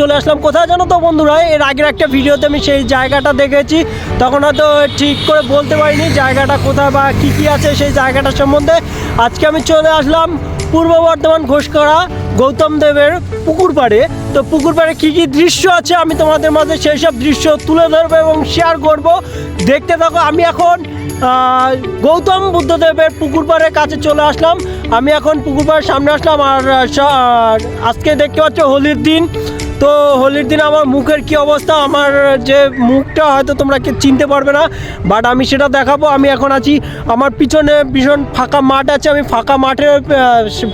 চলে আসলাম কোথায় জানো তো বন্ধুরা? এর আগের একটা ভিডিওতে আমি সেই জায়গাটা দেখেছি। তখন হয়তো ঠিক করে বলতে পারিনি জায়গাটা কোথায় বা কী কী আছে সেই জায়গাটা সম্বন্ধে। আজকে আমি চলে আসলাম পূর্ব বর্ধমান ঘোষকরা গৌতম দেবের পুকুর পাড়ে। তো পুকুর পাড়ে কী কী দৃশ্য আছে আমি তোমাদের মাঝে সেই সব দৃশ্য তুলে ধরবো এবং শেয়ার করব। দেখতে থাকো, আমি এখন গৌতম বুদ্ধদেবের পুকুর পাড়ের কাছে চলে আসলাম। আমি এখন পুকুর পাড়ের সামনে আসলাম আর আর আজকে দেখতে পাচ্ছ হোলির দিন। তো হোলির দিন আমার মুখের কি অবস্থা? আমার যে মুখটা হয়তো তোমরা কে চিনতে পারবে না বাট আমি সেটা দেখাবো। আমি এখন আছি আমার পিছনে ভীষণ ফাঁকা মাঠ আছে। আমি ফাঁকা মাঠের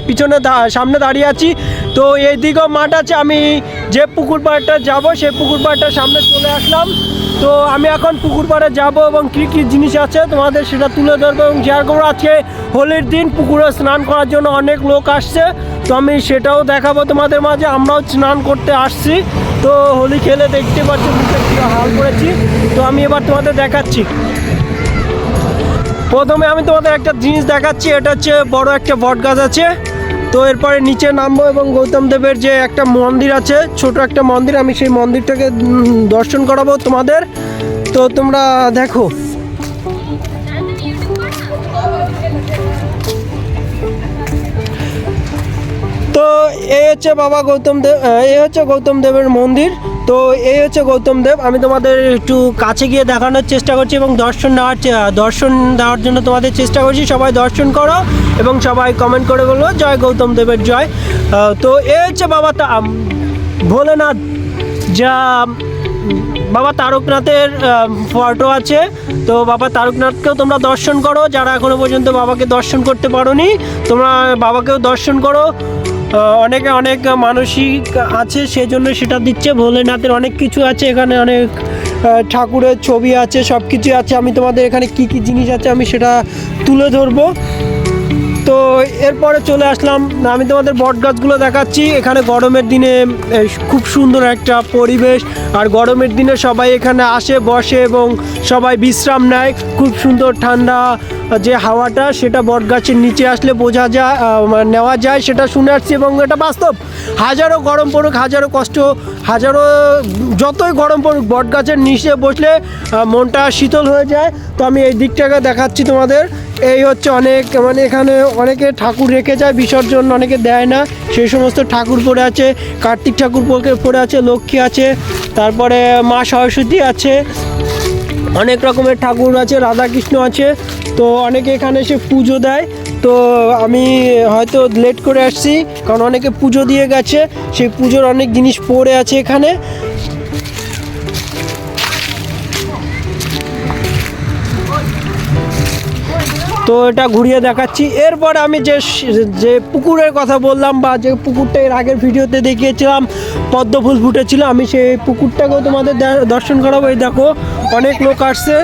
পিছনে সামনে দাঁড়িয়ে আছি। তো এই দিকেও মাঠ আছে। আমি যে পুকুর পাড়টা যাব, সেই পুকুর পাড়টার সামনে চলে আসলাম। তো আমি এখন পুকুর পাড়ে যাব এবং কী কী জিনিস আছে তোমাদের সেটা তুলে ধরবো এবং শেয়ার করব। আজকে হোলির দিন পুকুরে স্নান করার জন্য অনেক লোক আসছে। তো আমি সেটাও দেখাবো তোমাদের মাঝে, আমরাও স্নান করতে আসছি। তো হোলি খেলে দেখতে পাচ্ছি হাল করেছি। তো আমি এবার তোমাদের দেখাচ্ছি। প্রথমে আমি তোমাদের একটা জিনিস দেখাচ্ছি, এটা হচ্ছে বড় একটা বট গাছ আছে। তো এরপরে নিচে নামবো এবং গৌতম দেবের যে একটা মন্দির আছে, ছোট একটা মন্দির, আমি সেই মন্দিরটাকে দর্শন করাবো তোমাদের। তো তোমরা দেখো। হচ্ছে বাবা গৌতম দেব এই হচ্ছে গৌতম দেবের মন্দির। তো এই হচ্ছে গৌতম দেব। আমি তোমাদের একটু কাছে গিয়ে দেখানোর চেষ্টা করছি এবং দর্শন নেওয়ার দর্শন দেওয়ার জন্য তোমাদের চেষ্টা করছি। সবাই দর্শন করো এবং সবাই কমেন্ট করে বলো, জয় গৌতম দেবের জয়। তো এই হচ্ছে বাবা ভোলেনাথ যা বাবা তারকনাথের ফটো আছে। তো বাবা তারকনাথকেও তোমরা দর্শন করো। যারা এখনও পর্যন্ত বাবাকে দর্শন করতে পারোনি, তোমরা বাবাকেও দর্শন করো। অনেকে অনেক মানসিক আছে, সেজন্য সেটা দিচ্ছে। ভোলেনাথের অনেক কিছু আছে, এখানে অনেক ঠাকুরের ছবি আছে সব কিছু আছে। আমি তোমাদের এখানে কি কি জিনিস আছে আমি সেটা তুলে ধরবো। এরপরে চলে আসলাম। আমি তোমাদের বট গাছগুলো দেখাচ্ছি। এখানে গরমের দিনে খুব সুন্দর একটা পরিবেশ। আর গরমের দিনে সবাই এখানে আসে, বসে এবং সবাই বিশ্রাম নেয়। খুব সুন্দর ঠান্ডা যে হাওয়াটা, সেটা বট গাছের নিচে আসলে বোঝা যায় নেওয়া যায়। সেটা শুনে আসছি এবং এটা বাস্তব। হাজারো গরম পড়ুক, হাজারো কষ্ট, হাজারো, যতই গরম পড়ুক, বট গাছের নিচে বসলে মনটা শীতল হয়ে যায়। তো আমি এই দিকটাকে দেখাচ্ছি তোমাদের। এই হচ্ছে অনেক মানে এখানে অনেকে ঠাকুর রেখে যায়, বিসর্জন অনেকে দেয় না। সেই সমস্ত ঠাকুর পড়ে আছে, কার্তিক ঠাকুর পড়ে- আছে, লক্ষ্মী আছে, তারপরে মা সরস্বতী আছে, অনেক রকমের ঠাকুর আছে, রাধাকৃষ্ণ আছে। তো অনেকে এখানে এসে পুজো দেয়। তো আমি হয়তো লেট করে আসছি, কারণ অনেকে পুজো দিয়ে গেছে, সেই পুজোর অনেক জিনিস পড়ে আছে এখানে। তো এটা ঘুরিয়ে দেখাচ্ছি। এরপর আমি যে যে পুকুরের কথা বললাম বা যে পুকুরটা এর আগের ভিডিওতে দেখিয়েছিলাম পদ্ম ফুল ফুটেছিল আমি সেই পুকুরটাকেও তোমাদের দর্শন করাবো। এই দেখো অনেক লোক আসছে।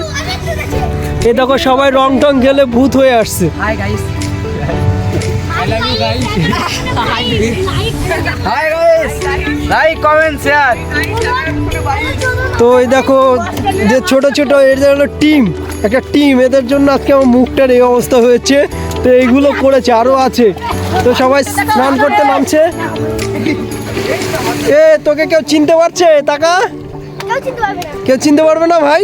এই দেখো সবাই রং টং গেলে ভূত হয়ে আসছে. তো এই দেখো যে ছোট ছোট এদের হলো টিম। একটা টিম এদের জন্য আজকে আমার মুখটার এই অবস্থা হয়েছে। তো এইগুলো করেছে আরও আছে। তো সবাই স্নান করতে নামছে। এ তোকে কেউ চিনতে পারছে টাকা কেউ চিনতে পারবে না। কেউ চিনতে পারবে না ভাই?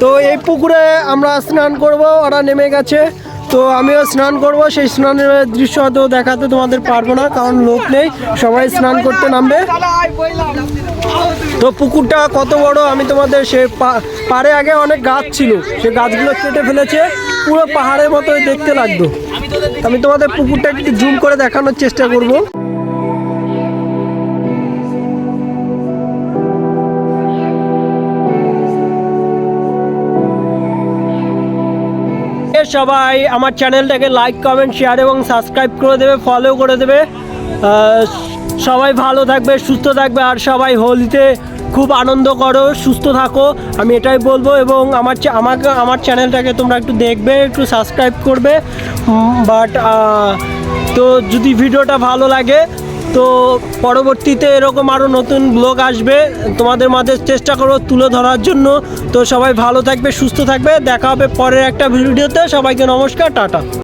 তো এই পুকুরে আমরা স্নান করব ওরা নেমে গেছে। তো আমিও স্নান করব। সেই স্নানের দৃশ্য হয়তো দেখাতে তোমাদের পারব না, কারণ লোক নেই। সবাই স্নান করতে নামবে। তো পুকুরটা কত বড় আমি তোমাদের সে পারে আগে অনেক গাছ ছিল। সে গাছগুলো কেটে ফেলেছে। পুরো পাহাড়ের মতোই দেখতে লাগতো। আমি তোমাদের পুকুরটা একটু জুম করে দেখানোর চেষ্টা করব। সবাই আমার চ্যানেলটাকে লাইক কমেন্ট শেয়ার এবং সাবস্ক্রাইব করে দেবে ফলো করে দেবে। সবাই ভালো থাকবে, সুস্থ থাকবে আর সবাই হোলিতে খুব আনন্দ করো, সুস্থ থাকো। আমি এটাই বলব এবং আমার আমাকে আমার চ্যানেলটাকে তোমরা একটু দেখবে, একটু সাবস্ক্রাইব করবে। বাট তো যদি ভিডিওটা ভালো লাগে তো পরবর্তীতে এরকম আরও নতুন ব্লগ আসবে। তোমাদের মাঝে চেষ্টা করো তুলে ধরার জন্য। তো সবাই ভালো থাকবে, সুস্থ থাকবে। দেখা হবে পরের একটা ভিডিওতে। সবাইকে নমস্কার, টাটা।